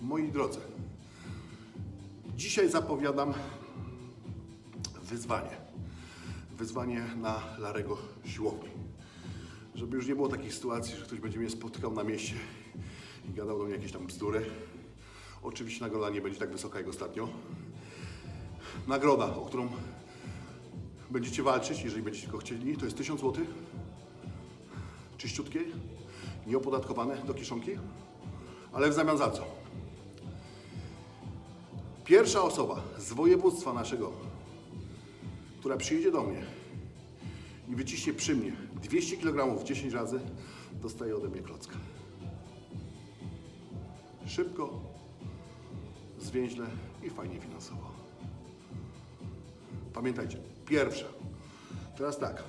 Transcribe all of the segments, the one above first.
Moi drodzy, dzisiaj zapowiadam wyzwanie. Wyzwanie na Larego siłowni. Żeby już nie było takich sytuacji, że ktoś będzie mnie spotykał na mieście i gadał do mnie jakieś tam bzdury. Oczywiście nagroda nie będzie tak wysoka jak ostatnio. Nagroda, o którą będziecie walczyć, jeżeli będziecie tylko chcieli, to jest 1000 zł. Czyściutkie, nieopodatkowane do kieszonki. Ale w zamian za co? Pierwsza osoba z województwa naszego, która przyjedzie do mnie i wyciśnie przy mnie 200 kg 10 razy, dostaje ode mnie klocka. Szybko, zwięźle i fajnie finansowo. Pamiętajcie, pierwsza. Teraz tak,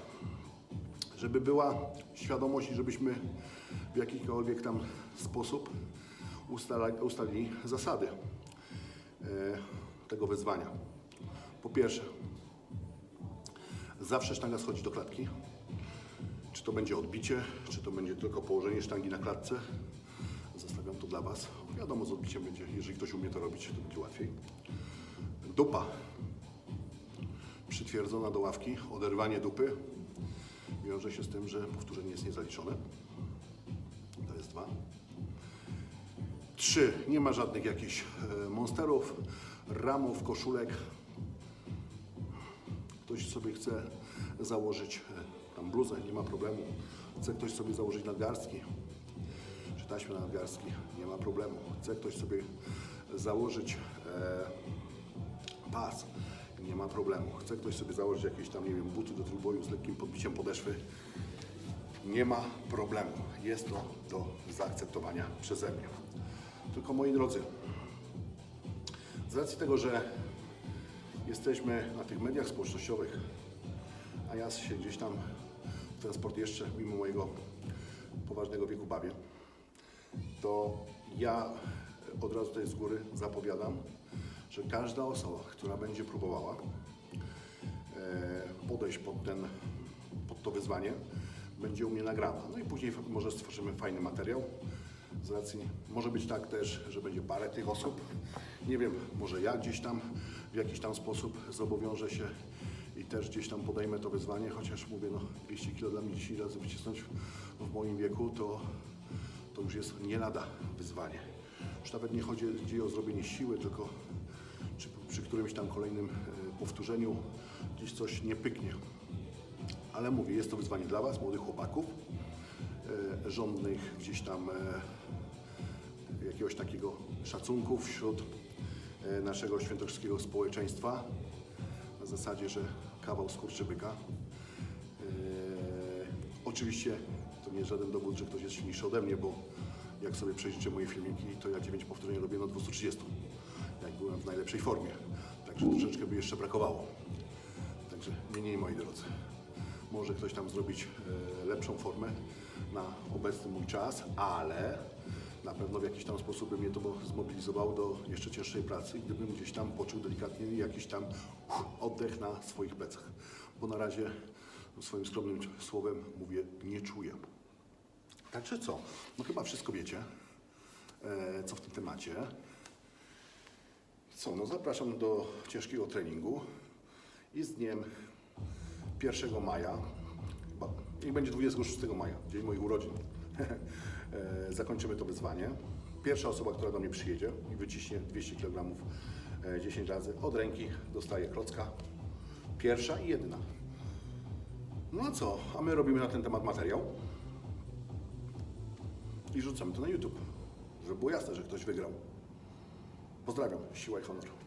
żeby była świadomość i żebyśmy w jakikolwiek tam sposób ustala, ustalili zasady tego wyzwania. Po pierwsze, zawsze sztanga schodzi do klatki. Czy to będzie odbicie, czy to będzie tylko położenie sztangi na klatce. Zostawiam to dla Was. Wiadomo, z odbiciem będzie, jeżeli ktoś umie to robić, to będzie łatwiej. Dupa przytwierdzona do ławki, oderwanie dupy wiąże się z tym, że powtórzenie jest niezaliczone. To jest dwa. Trzy. Nie ma żadnych jakichś e, monsterów, ramów, koszulek. Ktoś sobie chce założyć e, tam bluzę, nie ma problemu. Chce ktoś sobie założyć nadgarstki, czy taśmy nadgarstki, nie ma problemu. Chce ktoś sobie założyć e, pas, nie ma problemu. Chce ktoś sobie założyć jakieś tam, nie wiem, buty do trójboju z lekkim podbiciem podeszwy, nie ma problemu. Jest to do zaakceptowania przeze mnie. Tylko moi drodzy, z racji tego, że jesteśmy na tych mediach społecznościowych, a ja się gdzieś tam w ten sport jeszcze, mimo mojego poważnego wieku bawię, to ja od razu tutaj z góry zapowiadam, że każda osoba, która będzie próbowała e, podejść pod, ten, pod to wyzwanie, będzie u mnie nagrana. No i później może stworzymy fajny materiał. Z racji może być tak też, że będzie parę tych osób. Nie wiem, może ja gdzieś tam w jakiś tam sposób zobowiążę się i też gdzieś tam podejmę to wyzwanie, chociaż mówię, no 200 kg dla mnie 10 razy wycisnąć w moim wieku, to, to już jest nie lada wyzwanie. Już nawet nie chodzi o zrobienie siły, tylko czy przy którymś tam kolejnym e, powtórzeniu gdzieś coś nie pyknie. Ale mówię, jest to wyzwanie dla Was, młodych chłopaków, e, żądnych gdzieś tam e, jakiegoś takiego szacunku wśród e, naszego świętokrzyskiego społeczeństwa. Na zasadzie, że kawał skurczybyka. E, oczywiście to nie jest żaden dowód, że ktoś jest silniejszy ode mnie, bo jak sobie przejrzycie moje filmiki, to ja 9 powtórzeń robię na 230, jak byłem w najlepszej formie. Także troszeczkę by jeszcze brakowało. Także nie, nie, moi drodzy. Może ktoś tam zrobić e, lepszą formę na obecny mój czas, ale na pewno w jakiś tam sposób by mnie to zmobilizowało do jeszcze cięższej pracy, gdybym gdzieś tam poczuł delikatnie jakiś tam oddech na swoich plecach. Bo na razie swoim skromnym słowem mówię, nie czuję. Także co? No chyba wszystko wiecie, e, co w tym temacie. Co, no zapraszam do ciężkiego treningu i z dniem 1 maja, chyba, niech będzie 26 maja, dzień moich urodzin, zakończymy to wyzwanie. Pierwsza osoba, która do mnie przyjedzie i wyciśnie 200 kg e, 10 razy od ręki dostaje klocka. Pierwsza i jedyna. No a co? A my robimy na ten temat materiał i rzucamy to na YouTube, żeby było jasne, że ktoś wygrał. Pozdrawiam, siła i honor.